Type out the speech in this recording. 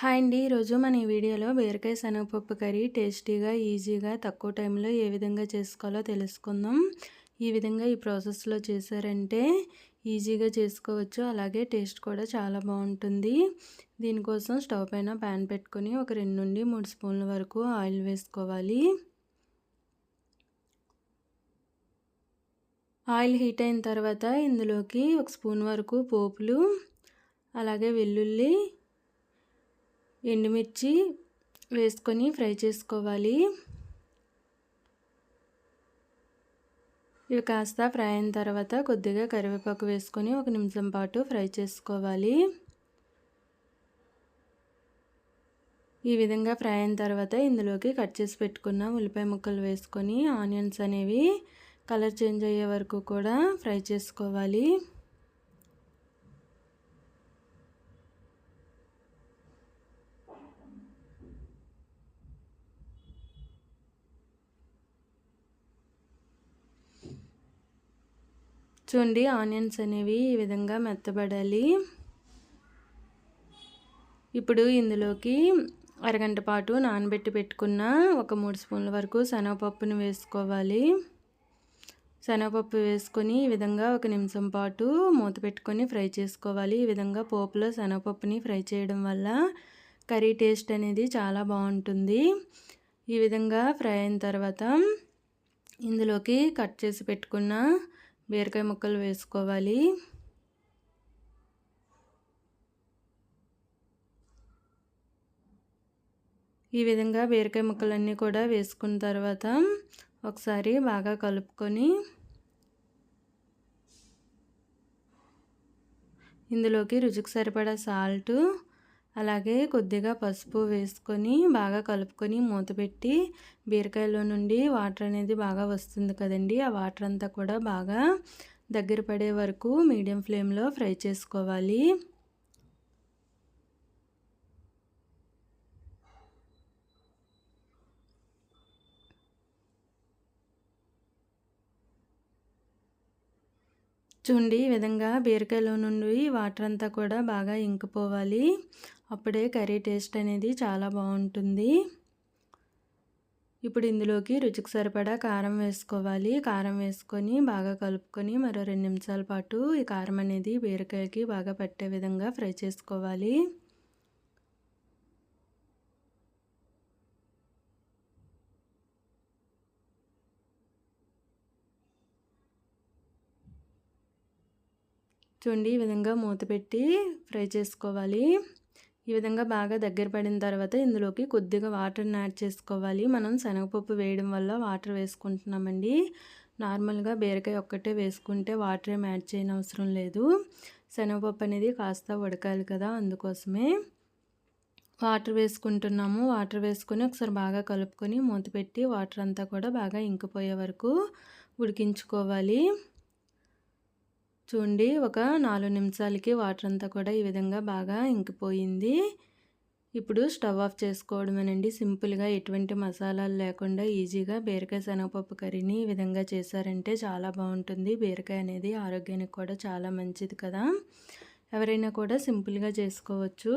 Hi అండి. ఈరోజు మన ఈ వీడియోలో బీరకాయ శనగపప్పు కర్రీ టేస్టీగా ఈజీగా తక్కువ టైంలో ఏ విధంగా చేసుకోవాలో తెలుసుకుందాం. ఈ విధంగా ఈ ప్రాసెస్లో చేశారంటే ఈజీగా చేసుకోవచ్చు. అలాగే టేస్ట్ కూడా చాలా బాగుంటుంది. దీనికోసం స్టవ్ పైన ప్యాన్ పెట్టుకొని ఒక రెండు నుండి మూడు స్పూన్ల వరకు ఆయిల్ వేసుకోవాలి. ఆయిల్ హీట్ అయిన తర్వాత ఇందులోకి ఒక స్పూన్ వరకు పోపులు అలాగే వెల్లుల్లి ఎండుమిర్చి వేసుకొని ఫ్రై చేసుకోవాలి. ఇవి కాస్త ఫ్రై అయిన తర్వాత కొద్దిగా కరివేపాకు వేసుకొని ఒక నిమిషం పాటు ఫ్రై చేసుకోవాలి. ఈ విధంగా ఫ్రై అయిన తర్వాత ఇందులోకి కట్ చేసి పెట్టుకున్న ఉల్లిపాయ ముక్కలు వేసుకొని ఆనియన్స్ అనేవి కలర్ చేంజ్ అయ్యే వరకు కూడా ఫ్రై చేసుకోవాలి. చూడండి ఆనియన్స్ అనేవి ఈ విధంగా మెత్తబడాలి. ఇప్పుడు ఇందులోకి అరగంట పాటు నానబెట్టి పెట్టుకున్న ఒక మూడు స్పూన్ల వరకు శనగపప్పును వేసుకోవాలి. శనగపప్పు వేసుకొని ఈ విధంగా ఒక నిమిషం పాటు మూత పెట్టుకొని ఫ్రై చేసుకోవాలి. ఈ విధంగా పోపులో శనగపప్పుని ఫ్రై చేయడం వల్ల కర్రీ టేస్ట్ అనేది చాలా బాగుంటుంది. ఈ విధంగా ఫ్రై అయిన తర్వాత ఇందులోకి కట్ చేసి పెట్టుకున్న బీరకాయ ముక్కలు వేసుకోవాలి. ఈ విధంగా బీరకాయ ముక్కలన్నీ కూడా వేసుకున్న తర్వాత ఒకసారి బాగా కలుపుకొని ఇందులోకి రుచికి సరిపడా సాల్టు అలాగే కొద్దిగా పసుపు వేసుకొని బాగా కలుపుకొని మూత పెట్టి బీరకాయలో నుండి వాటర్ అనేది బాగా వస్తుంది కదండి. ఆ వాటర్ అంతా కూడా బాగా దగ్గర పడే వరకు మీడియం ఫ్లేమ్లో ఫ్రై చేసుకోవాలి. చూడండి ఈ విధంగా బీరకాయలో నుండి వాటర్ అంతా కూడా బాగా ఇంకిపోవాలి. అప్పుడే కర్రీ టేస్ట్ అనేది చాలా బాగుంటుంది. ఇప్పుడు ఇందులోకి రుచికి సరిపడా కారం వేసుకోవాలి. కారం వేసుకొని బాగా కలుపుకొని మరో రెండు నిమిషాల పాటు ఈ కారం అనేది బీరకాయకి బాగా పట్టే విధంగా ఫ్రై చేసుకోవాలి. చూడండి ఈ విధంగా మూత పెట్టి ఫ్రై చేసుకోవాలి. ఈ విధంగా బాగా దగ్గర పడిన తర్వాత ఇందులోకి కొద్దిగా వాటర్ని యాడ్ చేసుకోవాలి. మనం శనగపప్పు వేయడం వల్ల వాటర్ వేసుకుంటున్నామండి. నార్మల్గా బీరకాయ ఒక్కటే వేసుకుంటే వాటర్ ఏం యాడ్ చేయని అవసరం లేదు. శనగపప్పు అనేది కాస్త ఉడకాలి కదా అందుకోసమే. వాటర్ వేసుకుంటున్నాము. వాటర్ వేసుకొని ఒకసారి బాగా కలుపుకొని మూత పెట్టి వాటర్ అంతా కూడా బాగా ఇంకిపోయే వరకు ఉడికించుకోవాలి. చూడండి ఒక నాలుగు నిమిషాలకి వాటర్ అంతా కూడా ఈ విధంగా బాగా ఇంకిపోయింది. ఇప్పుడు స్టవ్ ఆఫ్ చేసుకోవడమేనండి. సింపుల్గా ఎటువంటి మసాలాలు లేకుండా ఈజీగా బీరకాయ శనగపప్పు కర్రీని ఈ విధంగా చేశారంటే చాలా బాగుంటుంది. బీరకాయ అనేది ఆరోగ్యానికి కూడా చాలా మంచిది కదా. ఎవరైనా కూడా సింపుల్గా చేసుకోవచ్చు.